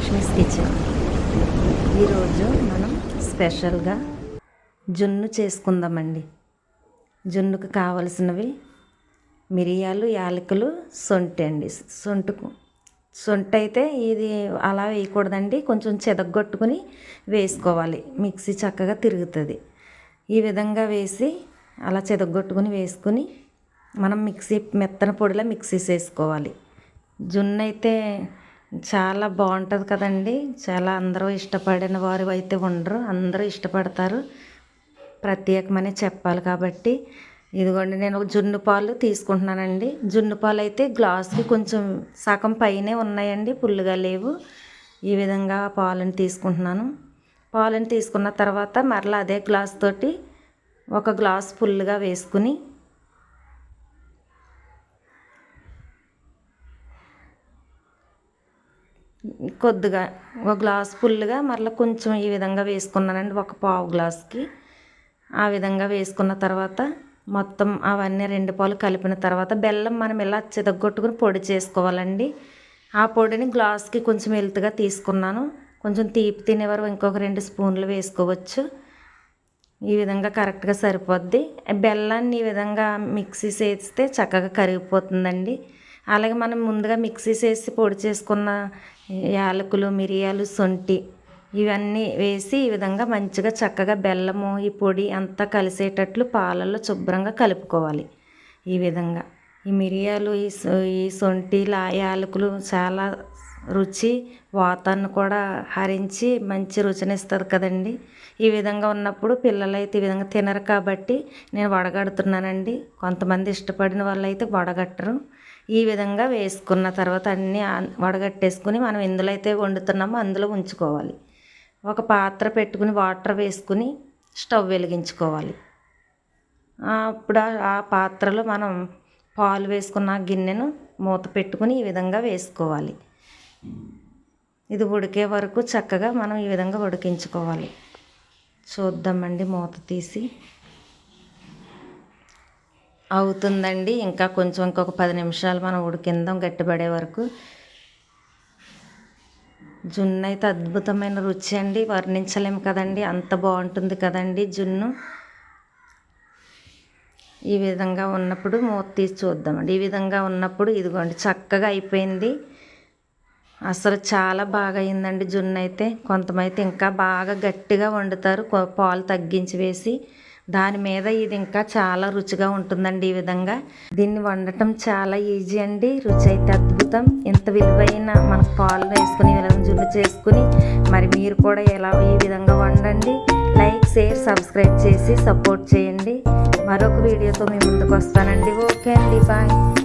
Lakshmi's kitchen ఈరోజు మనం స్పెషల్గా జున్ను చేసుకుందామండి. జున్నుకు కావలసినవి మిరియాలు యాలకులు సొంటి అండి. సొంటుకు. సొంటి అయితే ఇది అలా వేయకూడదండి. కొంచెం చెదగొట్టుకుని వేసుకోవాలి. మిక్సీ చక్కగా తిరుగుతుంది. ఈ విధంగా వేసి అలా చెదగొట్టుకుని వేసుకుని మనం మిక్సీ మెత్తన పొడిలో మిక్సీ చేసుకోవాలి. జున్ను అయితే చాలా బాగుంటుంది కదండి. చాలా అందరూ ఇష్టపడిన వారు అయితే ఉండరు. అందరూ ఇష్టపడతారు. ప్రత్యేకమని చెప్పాలి కాబట్టి. ఇదిగోండి నేను ఒక జున్ను పాలు తీసుకుంటున్నానండి. జున్ను పాలు అయితే గ్లాస్కి కొంచెం సగం పైనే ఉన్నాయండి. పుల్లుగా లేవు. ఈ విధంగా పాలను తీసుకుంటున్నాను. పాలను తీసుకున్న తర్వాత మరలా అదే గ్లాస్ తోటి ఒక గ్లాస్ ఫుల్గా వేసుకుని కొద్దిగా ఒక గ్లాస్ ఫుల్గా మరలా కొంచెం ఈ విధంగా వేసుకున్నానండి ఒక పావు గ్లాస్కి. ఆ విధంగా వేసుకున్న తర్వాత మొత్తం అవన్నీ రెండు పాలు కలిపిన తర్వాత బెల్లం మనం ఇలా చితగొట్టుకుని పొడి చేసుకోవాలండి. ఆ పొడిని గ్లాస్కి కొంచెం ఎలుతుగా తీసుకున్నాను. కొంచెం తీపి తినేవారు ఇంకొక రెండు స్పూన్లు వేసుకోవచ్చు. ఈ విధంగా కరెక్ట్గా సరిపోద్ది. బెల్లాన్ని ఈ విధంగా మిక్సీ చేస్తే చక్కగా కరిగిపోతుందండి. అలాగే మనం ముందుగా మిక్సీ చేసి పొడి చేసుకున్న యాలకులు మిరియాలు శొంఠి ఇవన్నీ వేసి ఈ విధంగా మంచిగా చక్కగా బెల్లము ఈ పొడి అంతా కలిసేటట్లు పాలల్లో శుభ్రంగా కలుపుకోవాలి ఈ విధంగా. ఈ మిరియాలు ఈ ఈ శొంఠి లా యాలకులు చాలా రుచి వాతాన్ని కూడా హరించి మంచి రుచినిస్తుంది కదండి. ఈ విధంగా ఉన్నప్పుడు పిల్లలైతే ఈ విధంగా తినరు కాబట్టి నేను వడగడుతున్నానండి. కొంతమంది ఇష్టపడిన వాళ్ళు అయితే వడగట్టరు. ఈ విధంగా వేసుకున్న తర్వాత అన్నీ వడగట్టేసుకుని మనం ఎందులో అయితే వండుతున్నామో అందులో ఉంచుకోవాలి. ఒక పాత్ర పెట్టుకుని వాటర్ వేసుకుని స్టవ్ వెలిగించుకోవాలి. అప్పుడు ఆ పాత్రలో మనం పాలు వేసుకున్న గిన్నెను మూత పెట్టుకుని ఈ విధంగా వేసుకోవాలి. ఇది ఉడికే వరకు చక్కగా మనం ఈ విధంగా ఉడికించుకోవాలి. చూద్దామండి మూత తీసి. అవుతుందండి. ఇంకా కొంచెం ఇంకొక పది నిమిషాలు మనం ఉడికిందాం గట్టిపడే వరకు. జున్ను అయితే అద్భుతమైన రుచి అండి. వర్ణించలేము కదండి. అంత బాగుంటుంది కదండి జున్ను. ఈ విధంగా ఉన్నప్పుడు మూత తీసి చూద్దామండి. ఈ విధంగా ఉన్నప్పుడు ఇదిగోండి చక్కగా అయిపోయింది. అసలు చాలా బాగా అయిందండి జున్ను అయితే. కొంతమైతే ఇంకా బాగా గట్టిగా వండుతారు. పాలు తగ్గించి వేసి దాని మీద ఇది ఇంకా చాలా రుచిగా ఉంటుందండి ఈ విధంగా. దీన్ని వండటం చాలా ఈజీ అండి. రుచి అయితే అద్భుతం. ఇంత విలువైన మన పాలు వేసుకుని విధంగా జున్ను చేసుకుని మరి మీరు కూడా ఎలా ఈ విధంగా వండండి. లైక్ షేర్ సబ్స్క్రైబ్ చేసి సపోర్ట్ చేయండి. మరొక వీడియోతో మీ ముందుకు వస్తానండి. ఓకే అండి. బాయ్.